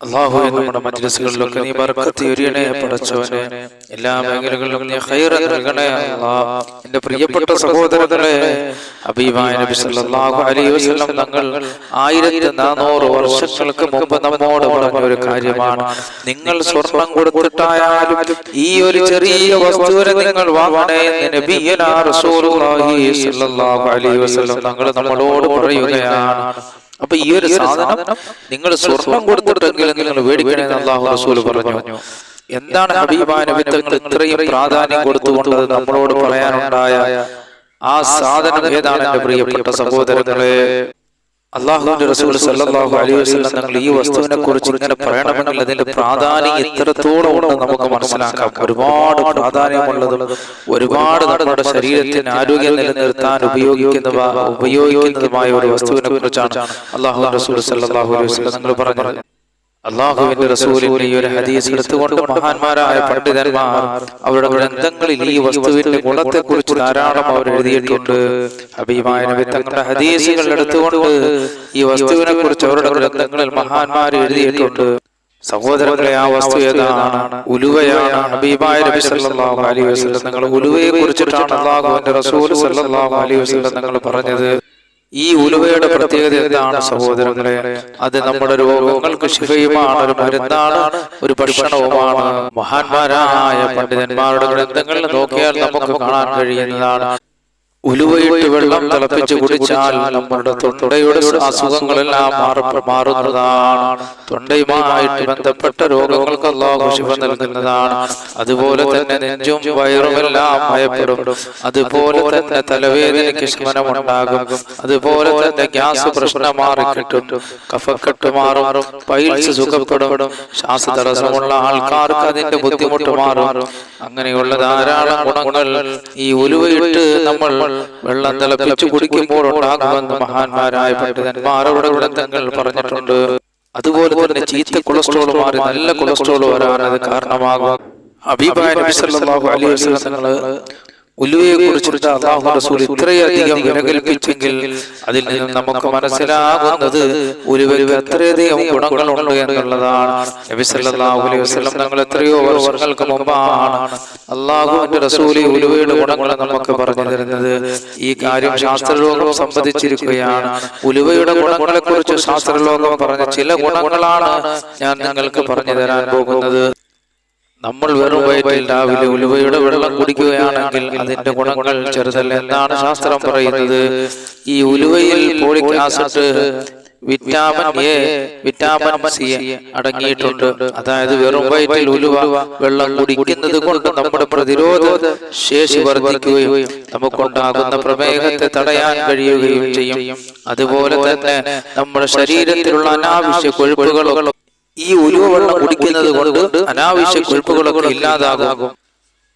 നമ്മുടെ മജ്ലിസുകളിലൊക്കെ നീ ബർക്കത്ത് എരിയണേ പടച്ചവനെ എല്ലാ മേഖലകളിലും നീ ഖൈർ നൽകണേ അല്ലാ എന്റെ പ്രിയപ്പെട്ട സഹോദരങ്ങളെ അബീബായ നബി സല്ലല്ലാഹു അലൈഹി വസല്ലം തങ്ങൾ ആയിരത്തി നാനൂറ് വർഷങ്ങൾക്ക് മുമ്പ് നമ്മോട് പറഞ്ഞ ഒരു കാര്യമാണ്. നിങ്ങൾ സ്വർണം കൊടുത്തിട്ടായാലും ഈ ഒരു ചെറിയ വസ്തുവിനെ നിങ്ങൾ വാങ്ങണേ നബിയനാ റസൂലുള്ളാഹി സല്ലല്ലാഹു അലൈഹി വസല്ലം തങ്ങൾ നമ്മളോട് പറയുകയാണ്. അപ്പൊ ഈ ഒരു സാധനം നിങ്ങൾ സ്വർണം കൊടുത്തിട്ടെങ്കിലും നിങ്ങൾ മേടിക്കണമെന്ന് അള്ളാഹു റസൂൽ പറഞ്ഞു. എന്താണ് ഇത്രയും പ്രാധാന്യം കൊടുത്തുകൊണ്ടത് നമ്മളോട് പറയാനുണ്ടായ ആ സാധനം ഏതാണ് എന്റെ പ്രിയപ്പെട്ട സഹോദരങ്ങളെ? അള്ളാഹുവിന്റെ റസൂൽ അലൈഹി തങ്ങൾ ഈ വസ്തുവിനെ കുറിച്ച് ഇങ്ങനെ പറയണമെങ്കിൽ അതിന്റെ പ്രാധാന്യം എത്രത്തോളം ഉണ്ടെന്ന് നമുക്ക് മനസ്സിലാക്കാം. ഒരുപാട് പ്രാധാന്യമുള്ളതും ഒരുപാട് നമ്മുടെ ശരീരത്തിന് ആരോഗ്യം നിലനിർത്താൻ ഉപയോഗിക്കുന്നവ ഉപയോഗിക്കുന്നതുമായ ഒരു വസ്തുവിനെ കുറിച്ചാണ് അള്ളാഹു റസൂൽ അലൈഹി തങ്ങൾ പറഞ്ഞത്. അള്ളാഹുവിന്റെ റസൂലിന്റെ ഈ ഒരു ഹദീസ് എടുത്തുകൊണ്ട് മഹാന്മാരായ പണ്ഡിതന്മാർ അവരുടെ ഗ്രന്ഥങ്ങളിൽ ഈ വസ്തുവിന്റെ ഗുണത്തെ കുറിച്ച് ധാരാളം അവർ എഴുതിയിട്ടുണ്ട്. ഹബീബായ നബി തങ്ങളുടെ ഹദീസുകൾ എടുത്തുകൊണ്ട് ഈ വസ്തുവിനെ കുറിച്ച് അവരുടെ ഗ്രന്ഥങ്ങളിൽ മഹാന്മാർ എഴുതിയിട്ടുണ്ട്. സഹോദരങ്ങളെ ആ വസ്തു ഏതാണ്? ഉലുവയാണ് ഹബീബായ നബി സല്ലല്ലാഹു അലൈഹി വസല്ലം. നിങ്ങൾ ഉലുവയെ കുറിച്ചിട്ടാണ് അള്ളാഹുവിന്റെ റസൂൽ സല്ലല്ലാഹു അലൈഹി വസല്ലം നിങ്ങൾ പറഞ്ഞത്. ഈ ഉലുവയുടെ പ്രത്യേകത എന്താണ് സഹോദരങ്ങളെ? അത് നമ്മുടെ രോഗങ്ങൾക്ക് ശിവയുമാണ് ഒരു മരുന്നാണ് ഒരു ഭക്ഷണവുമാണ്. മഹാന്മാരായ പണ്ഡിതന്മാരുടെ ഗ്രന്ഥങ്ങളിൽ നോക്കിയാൽ നമുക്ക് കാണാൻ കഴിയുന്നതാണ് ഉലുവയിട്ട് വെള്ളം തിളപ്പിച്ച് കുടിച്ചാൽ നമ്മുടെ തൊണ്ടയുടെ അസുഖങ്ങളെല്ലാം മാറി മാറുന്നതാണ്. തൊണ്ടയുമായിട്ട് ബന്ധപ്പെട്ട രോഗങ്ങൾക്ക് അള്ളാഹു ശിവ നൽകുന്നതാണ്. അതുപോലെ തന്നെ നെഞ്ചും വയറുമെല്ലാം ഭയപ്പെടും അതുപോലെ തന്നെ തലവേദനയ്ക്ക് ശമനമുണ്ടാകും. അതുപോലെ തന്നെ ഗ്യാസ് പ്രശ്നം മാറിക്കിട്ടും. കഫക്കെട്ട് മാറും. പൈൽസ് സുഖപ്പെടും. ശ്വാസതടസ്സമുള്ള ആൾക്കാർക്ക് അതിന്റെ ബുദ്ധിമുട്ട് മാറും. അങ്ങനെയുള്ള ധാരാളം ഗുണങ്ങൾ ഈ ഉലുവയിട്ട് നമ്മൾ വെള്ളം തിളപ്പിച്ചു കുടിക്കുമ്പോൾ ഉണ്ടാകുമെന്ന് മഹാന്മാരായ പണ്ഡിതന്മാരുടെ ഗ്രന്ഥങ്ങൾ പറഞ്ഞിട്ടുണ്ട്. അതുപോലെ തന്നെ ചീത്ത കൊളസ്ട്രോൾ മാറി നല്ല കൊളസ്ട്രോൾ അത് കാരണമാകും. അബീബായ നബി സല്ലല്ലാഹു അലൈഹി വസല്ലം ഉലുവയെ കുറിച്ചിട്ട് അള്ളാഹു റസൂൽ ഇത്രയധികം വിലകൽപ്പിച്ചെങ്കിൽ അതിൽ നിന്ന് നമുക്ക് മനസ്സിലാകുന്നത് ഉലുവയ്ക്ക് എത്രയധികം ഗുണങ്ങളുണ്ട് എന്നുള്ളതാണ്. നബി സല്ലല്ലാഹു അലൈഹി വസല്ലം തങ്ങൾ എത്രയോ വർഷങ്ങൾക്ക് മുമ്പാണ് അള്ളാഹുവിന്റെ റസൂലി ഉലുവയുടെ ഗുണങ്ങൾ നമുക്ക് പറഞ്ഞു തരുന്നത് ഈ കാര്യം ശാസ്ത്രലോകം സംബന്ധിച്ചിരിക്കുകയാണ്. ഉലുവയുടെ ഗുണങ്ങളെ കുറിച്ച് ശാസ്ത്രലോകം പറഞ്ഞ ചില ഗുണങ്ങളാണ് ഞാൻ നിങ്ങൾക്ക് പറഞ്ഞു തരാൻ പോകുന്നത്. നമ്മൾ വെറും വയറ്റിൽ രാവിലെ ഉലുവയുടെ വെള്ളം കുടിക്കുകയാണെങ്കിൽ അതിന്റെ ഗുണങ്ങൾ ചെറുതല്ല. എന്നാണ് ശാസ്ത്രം പറയുന്നത്? ഈ ഉലുവയിൽ folic vitamin A vitamin C അടങ്ങിയിട്ടുണ്ട്. അതായത് വെറും വയറ്റിൽ ഉലുവ വെള്ളം കുടിക്കുന്നത് കൊണ്ട് നമ്മുടെ പ്രതിരോധ ശേഷി വർദ്ധിക്കുകയും നമുക്കുണ്ടാകുന്ന പ്രമേഹത്തെ തടയാൻ കഴിയുകയും ചെയ്യും. അതുപോലെ തന്നെ നമ്മുടെ ശരീരത്തിലുള്ള അനാവശ്യ കൊഴുപ്പുകളൊക്കെ ഈ ഉലുവ വെള്ളം കുടിക്കുന്നത് കൊണ്ട് അനാവശ്യ കൊഴുപ്പുകളൊക്കെ ഇല്ലാതാകും.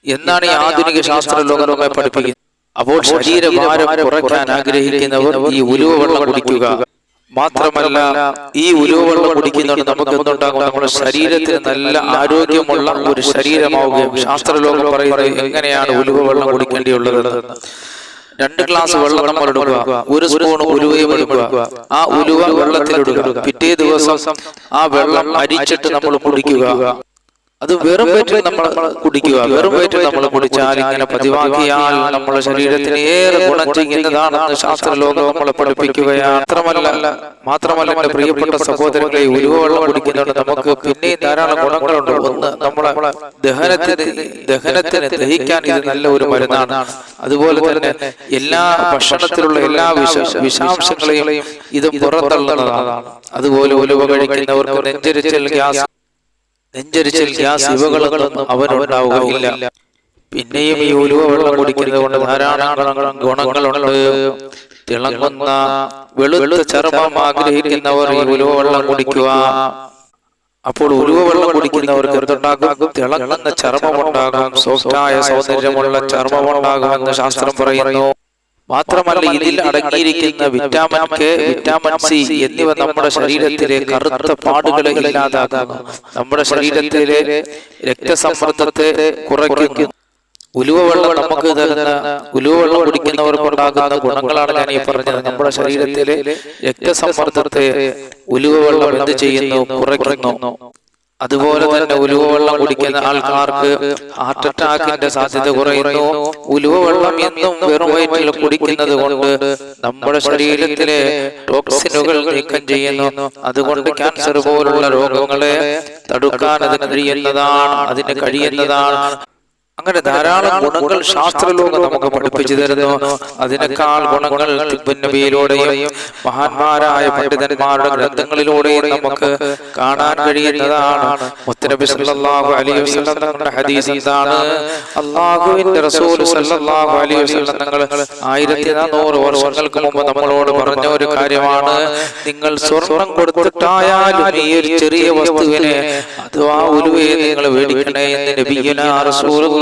എന്നാണ് ഈ ആധുനിക ശാസ്ത്ര ലോകമൊക്കെ പഠിപ്പിക്കുന്നത്. അപ്പോൾ ശരീരഭാരം കുറയ്ക്കാൻ ആഗ്രഹിക്കുന്നവർ ഈ ഉലുവ വെള്ളം കുടിക്കുക. മാത്രമല്ല ഈ ഉലുവ വെള്ളം കുടിക്കുന്നതുകൊണ്ട് നമുക്ക് എന്തുണ്ടാകും? നമ്മുടെ ശരീരത്തിന് നല്ല ആരോഗ്യമുള്ള ഒരു ശരീരമാവുകയും ശാസ്ത്രലോകം പറയുന്നത് എങ്ങനെയാണ് ഉലുവ വെള്ളം കുടിക്കേണ്ടിയുള്ളത്? രണ്ട് ഗ്ലാസ് വെള്ളം നമ്മൾ എടുക്കുക ഒരു സ്പൂൺ ഉലുവയും എടുക്കുക. ആ ഉലുവ വെള്ളത്തിലിടുക. പിറ്റേ ദിവസം ആ വെള്ളം അരിച്ചിട്ട് നമ്മൾ കുടിക്കുക. അത് വെറും വയറ്റിൽ നമ്മൾ കുടിക്കുക വെറും വയറ്റിൽ നമ്മൾ കുടിച്ചാൽ ഇങ്ങനെ പതിവാക്കിയാൽ നമ്മുടെ ശരീരത്തിന് ഏറെ ഗുണം ചെയ്യുന്നതാണെന്ന് ശാസ്ത്രലോകം നമ്മളെ പഠിപ്പിക്കുകയാണ്. മാത്രമല്ല മാത്രമല്ല എന്റെ പ്രിയപ്പെട്ട സഹോദരങ്ങളെ ഉലുവ വെള്ളം കുടിക്കുന്നുണ്ട് നമുക്ക് പിന്നെയും ധാരാളം ഗുണങ്ങളുണ്ട്. ഒന്ന് നമ്മളെ ദഹനത്തിന് ദഹനത്തിന് ദഹിക്കാൻ ഇത് നല്ല ഒരു മരുന്നാണ്. അതുപോലെ തന്നെ എല്ലാ ഭക്ഷണത്തിലുള്ള എല്ലാ വിഷ വിഷാംശങ്ങളെയും ഇത് പുറന്തള്ളുന്നതാണ് അതുപോലെ ഉലുവ കഴിക്കുന്നവർക്ക് നെഞ്ചരിച്ചൽ ഗ്യാസ് നെഞ്ചരിച്ചൽ ഗ്യാസ് ഇവകളൊന്നും അവനുണ്ടാവുകയില്ല. പിന്നെയും ഈ ഉലുവ വെള്ളം കുടിക്കുന്നത് കൊണ്ട് ധാരാളം ഗുണങ്ങളുണ്ട്. തിളങ്ങുന്ന വെളുത്ത ചർമ്മം ആഗ്രഹിക്കുന്നവർ ഈ ഉലുവ വെള്ളം കുടിക്കുക. അപ്പോൾ ഉലുവ വെള്ളം കുടിക്കുന്നവർക്ക് എന്തുണ്ടാകും? തിളങ്ങുന്ന ചർമ്മമുണ്ടാകും സോഫ്റ്റായ സൗന്ദര്യമുള്ള ചർമ്മമുണ്ടാകുമെന്ന് ശാസ്ത്രം പറയുന്നു. മാത്രമല്ല ഇതിൽ അടങ്ങിയിരിക്കുന്ന വിറ്റാമിൻ കെ വിറ്റാമിൻ സി എന്നിവ നമ്മുടെ ശരീരത്തിലെ കറുത്ത പാടുകളെ ഇല്ലാതാകുന്നു നമ്മുടെ ശരീരത്തിലെ രക്തസമ്മർദ്ദത്തെ കുറയ്ക്കുന്നു. ഉലുവ വെള്ളം നമുക്ക് തരുന്ന ഉലുവ വെള്ളം കുടിക്കുന്നവർക്കുണ്ടാകുന്ന ഗുണങ്ങളാണ് ഞാൻ ഈ പറഞ്ഞത്. നമ്മുടെ ശരീരത്തിലെ രക്തസമ്മർദ്ദത്തെ ഉലുവ വെള്ളം എന്ത് ചെയ്യുന്നു? കുറയ്ക്കുന്നു. അതുപോലെ തന്നെ ഉലുവ വെള്ളം കുടിക്കുന്ന ആൾക്കാർക്ക് ഹാർട്ട് അറ്റാക്കിന്റെ സാധ്യത കുറയുന്നു. ഉലുവ വെള്ളം എന്നും വെറും വയറ്റിൽ കുടിക്കുന്നത് കൊണ്ട് നമ്മുടെ ശരീരത്തിലെ ടോക്സിനുകൾ നീക്കം ചെയ്യുന്നു. അതുകൊണ്ട് ക്യാൻസർ പോലുള്ള രോഗങ്ങളെ തടുക്കാൻ അതിന് കഴിയുന്നതാണ്. അതിന് കഴിയുന്നതാണ്. അങ്ങനെ ധാരാളം ഗുണങ്ങൾ ശാസ്ത്രലോകം നമുക്ക് പഠിപ്പിച്ചു തരുന്നു. അതിനേക്കാൾ ഗുണങ്ങൾ നബിയിലൂടെയും മഹാന്മാരായ പണ്ഡിതന്മാരുടെ ഗ്രന്ഥങ്ങളിലൂടെയും നമുക്ക് കാണാൻ കഴിയുന്നതാണ്. മുത്തനബി സല്ലല്ലാഹു അലൈഹി വസല്ലം തങ്ങളുടെ ഹദീസ് ഇതാണ്. അല്ലാഹുവിന്റെ റസൂൽ സല്ലല്ലാഹു അലൈഹി വസല്ലം തങ്ങൾ ആയിരത്തി നാനൂറ് വർഷങ്ങൾക്ക് മുമ്പ് നമ്മളോട് പറഞ്ഞ ഒരു കാര്യമാണ് നിങ്ങൾ സ്വർണം കൊടുത്തിട്ടായാലും ഈ ഒരു ചെറിയ വസ്തുവിനെ അഥവാ ഉലുവയെ നിങ്ങൾ മേടിക്കണേ എന്ന് ലഭിക്കുന്ന റസൂലുള്ള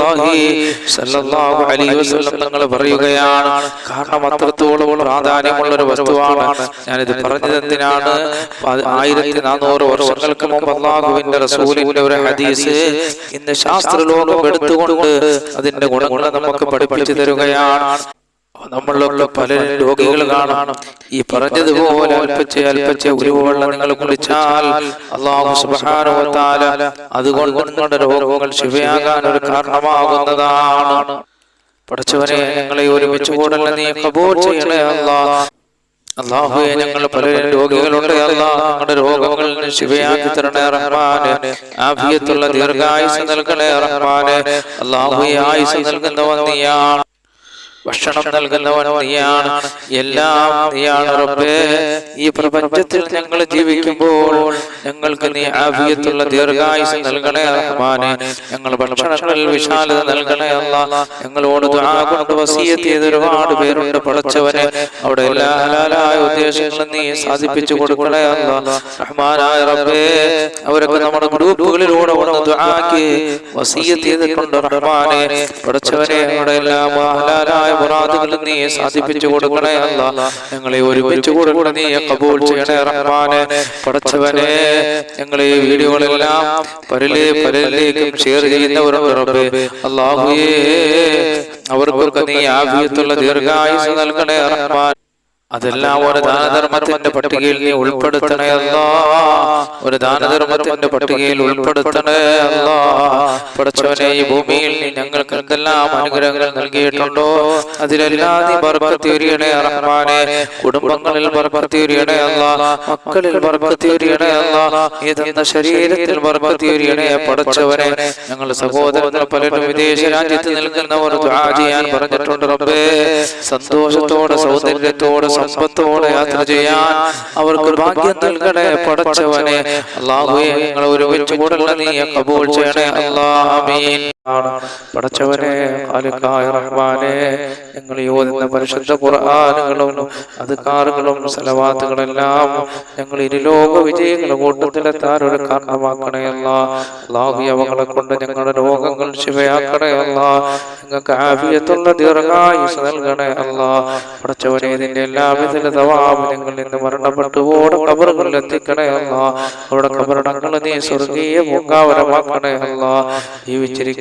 തങ്ങൾ പറയുകയാണ്. കാരണം അത്രത്തോളം പ്രാധാന്യമുള്ള ഒരു വസ്തുവാണ്. ഞാനിത് പറഞ്ഞത് എന്തിനാണ് ആയിരത്തി നാനൂറ് വർഷങ്ങൾക്ക് മുമ്പ് അള്ളാഹുവിന്റെ റസൂലിന്റെ ഒരു ഹദീസ് ഇന്ന് ശാസ്ത്രലോകം എടുത്തുകൊണ്ട് അതിന്റെ ഗുണങ്ങൾ നമുക്ക് പഠിപ്പിച്ചു തരുകയാണ്. നമ്മളിലൊക്കെ പല രോഗികൾ കാണാം. ഈ പറഞ്ഞതുപോലെ അൽപ്പച്ച അൽപ്പച്ച ഉരുവെള്ളം നിങ്ങൾ കുളിച്ചാൽ അള്ളാഹു സുബാനുവത്താല അതുകൊണ്ട് നിങ്ങളുടെ രോഗങ്ങൾ ശിവയാകാൻ ഒരു കാരണമാകുന്നതാണ്. പഠിച്ചവരെ ഞങ്ങളെ ഒരുമിച്ച് കൂടല്ല നീ കബൂർ ചെയ്യണേ അല്ലാ. അള്ളാഹുയെ ഞങ്ങൾ പല രോഗികളുണ്ട് അല്ലാ. ഞങ്ങളുടെ രോഗങ്ങൾ ശിവയാക്കി തരണേ റഹ്മാന്. ആഫിയത്തുള്ള ദീർഘായുസ് നൽകണേ റഹ്മാന്. അള്ളാഹുയെ ആയുസ് നൽകുന്നവ നീയാണ്. ഭക്ഷണം നൽകുന്നവൻ നീയാണ്. എല്ലാം നീയാണ് റബ്ബേ. ഈ പ്രപഞ്ചത്തിൽ ഞങ്ങൾ ജീവിക്കുമ്പോൾ ഞങ്ങൾക്ക് നീ ആവിയത്തുള്ള ദീർഘായുസ് നൽകണേ റഹ്മാനെ. ഞങ്ങൾ ഭക്ഷണങ്ങളിൽ വിശാലത നൽകണേ അല്ല ഞങ്ങളോട് കൊണ്ട് വസീയത്ത് ചെയ്ത് ഒരുപാട് പേരുണ്ട് പഠിച്ചവനെ. അവിടെ എല്ലാ ഹലാലായ ഉദ്ദേശങ്ങളും നീ സാധിപ്പിച്ചു കൊടുക്കണേ അല്ല റഹ്മാനായ റബ്ബേ അവരൊക്കെ നമ്മുടെ ഗ്രൂപ്പുകളിലൂടെ ദുആക്ക് വസീയത്ത് ചെയ്തിട്ടുണ്ട് റഹ്മാനെ. പഠിച്ചവനെ അവിടെ എല്ലാം ഹലാലായ മുറാദുകൾ നീ സാധിപ്പിച്ചു കൊടുക്കണേ അല്ല. ഞങ്ങളെ ഒരുമിച്ച് കൂടെ നീ കബൂൾ ചെയ്യണേ റഹ്മാനെ പടച്ചവനെ ഞങ്ങളെ ഈ വീഡിയോകളെല്ലാം പരലേ പരലിലേക്കും ഷെയർ ചെയ്യുന്നവരുണ്ട് റബ്ബേ. അല്ലാഹുവേ അവർക്കൊക്കെ നീ ആഭ്യത്തുള്ള ദീർഘായുസ് നൽകണേ റഹ്മാൻ അതെല്ലാം ഒരു ദാനധർമ്മത്തിന്റെ പട്ടികയിൽ നീ ഉൾപ്പെടുത്തണേ അല്ല. ഒരു ദാനധർമ്മത്തിന്റെ പട്ടികയിൽ ഉൾപ്പെടുത്തണേ അല്ല. പഠിച്ചവനെ ഈ ഭൂമിയിൽ ഞങ്ങൾക്ക് എന്തെല്ലാം അനുഗ്രഹങ്ങൾ നൽകിയിട്ടുണ്ടോ? അതിലെല്ലാതെ റഹ്മാനെ. കുടുംബങ്ങളിൽ അല്ല. മക്കളിൽ അല്ല. ശരീരത്തിൽ പഠിച്ചവനെ ഞങ്ങൾ സഹോദരങ്ങൾ പലരും വിദേശ രാജ്യത്ത് നിൽക്കുന്നവർ ചെയ്യാൻ പറഞ്ഞിട്ടുണ്ട് റബ്ബേ. സന്തോഷത്തോടെ സൗന്ദര്യത്തോടെ സമ്പത്തോടെ യാത്ര ചെയ്യാൻ അവർക്ക് ഭാഗ്യം നൽകണേ പടച്ചവനെ. അള്ളാഹുയെ ഞങ്ങൾ ഒരുമിച്ച് കൂടെ നീ കബൂൾ ചെയ്യണേ. അല്ലാമീൻ പടച്ചവനെ ഖാലിഖായ റഹ്മാനെ ഞങ്ങൾ യോതുന്ന പരിശുദ്ധ ഖുർആനുകളും അദ്കാറുകളും സലവാത്തുകളെല്ലാം ഞങ്ങൾ ഇരുലോക വിജയങ്ങളുടെ കൂട്ടത്തിലെത്താൻ ഒരു കാരണമാക്കണേ അല്ല. അള്ളാഹു അവകളെ കൊണ്ട് ഞങ്ങളുടെ രോഗങ്ങൾ ശിവയാക്കണേ അല്ല. ഞങ്ങൾക്ക് ആഫിയത്തുള്ള ദീർഘായുസ് നൽകണേ അല്ല. പടച്ചവനെ ഇതിന്റെ എല്ലാവിധ തവാബ് ഞങ്ങൾ ഇന്ന് മരണപ്പെട്ടു ഓടെ കബറുകളിൽ എത്തിക്കണേ അല്ല. അവിടെ കബറടങ്ങൾ നീ സ്വർഗീയ പൂങ്കാവരമാക്കണേ അല്ല.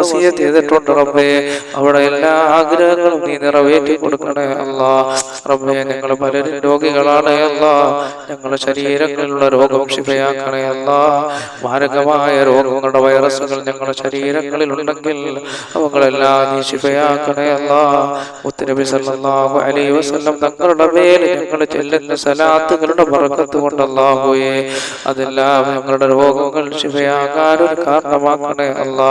വസീയത്ത് ചെയ്തിട്ടുണ്ട് റബ്ബേ. അവിടെ എല്ലാ ആഗ്രഹങ്ങളും നീ നിറവേറ്റി കൊടുക്കണേ അല്ല. റബ്ബേ ഞങ്ങൾ പലരും രോഗികളാണ് അല്ല. ഞങ്ങളുടെ ശരീരങ്ങളിലുള്ള രോഗം ക്ഷിപയാക്കണേ അല്ല. മാരകമായ രോഗങ്ങളുടെ വൈറസുകൾ ഞങ്ങളുടെ ശരീരങ്ങളിൽ ഉണ്ടെങ്കിൽ അവങ്ങളെല്ലാം നീ ശിവയാക്കണേ അല്ല. മുത്തനബി സല്ലല്ലാഹു അലൈഹി വസല്ലം തങ്ങളുടെ മേൽ ഞങ്ങൾ ചെല്ലുന്ന സലാത്തുകളുടെ ബർക്കത്ത് കൊണ്ട് അല്ലാഹുവേ. അതെല്ലാം ഞങ്ങളുടെ രോഗങ്ങൾ ശിവയാകാൻ ഒരു കാരണമാക്കണേ അല്ലാ.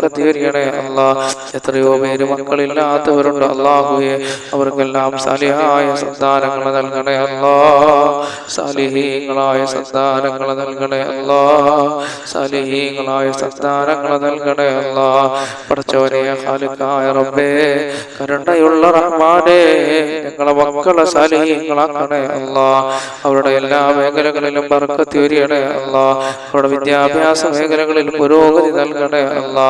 ബർക്കത്ത് ചൊരിയണേ അല്ലാ എത്രയോ പേര് മക്കളില്ലാത്തവരുണ്ട്. അള്ളാഹുയെ അവർക്കെല്ലാം സലിഹായ സന്താനങ്ങൾ നൽകണേ അല്ലാ സലിഹീങ്ങളായ സന്താനങ്ങൾ നൽകണേ അല്ലാ സലിഹീങ്ങളായ സന്താനങ്ങൾ നൽകണേ അല്ലാ പടച്ചവനെ ഹാലുക്കായ റബ്ബേ കരുണയുള്ള റഹ്മാനേ ഞങ്ങളെ മക്കളെ സാലിഹീങ്ങളാക്കണേ അല്ലാ അവരുടെ എല്ലാ മേഖലകളിലും ബർക്കത്ത് ചൊരിയണേ അല്ലാ അവരുടെ വിദ്യാഭ്യാസ മേഖലകളിൽ പുരോഗതി നൽകണേ അല്ലാ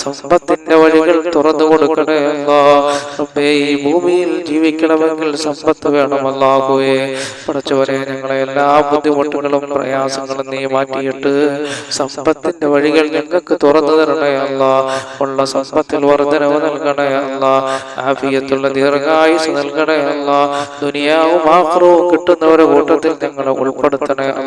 സമ്പത്തിന്റെ വഴികൾ തുറന്നു കൊടുക്കണേ അല്ലാ ഈ ഭൂമിയിൽ ജീവിക്കണമെങ്കിൽ സമ്പത്ത് വേണമല്ലാകുവേ പഠിച്ചവരെ ഞങ്ങളെ എല്ലാ ബുദ്ധിമുട്ടുകളും പ്രയാസങ്ങളും നീ മാറ്റിയിട്ട് സമ്പത്തിന്റെ വഴികൾ ഞങ്ങൾക്ക് തുറന്നു തരണേ അല്ല ഉള്ള സമ്പത്തിൽ വർധനവ് നൽകണേ അല്ല ആഫിയത്തുള്ള ദീർഘായുസ് നൽകണേ അല്ല ദുനിയാവും ആക്രവും കിട്ടുന്നവരുടെ കൂട്ടത്തിൽ ഞങ്ങളെ ഉൾപ്പെടുത്തണേ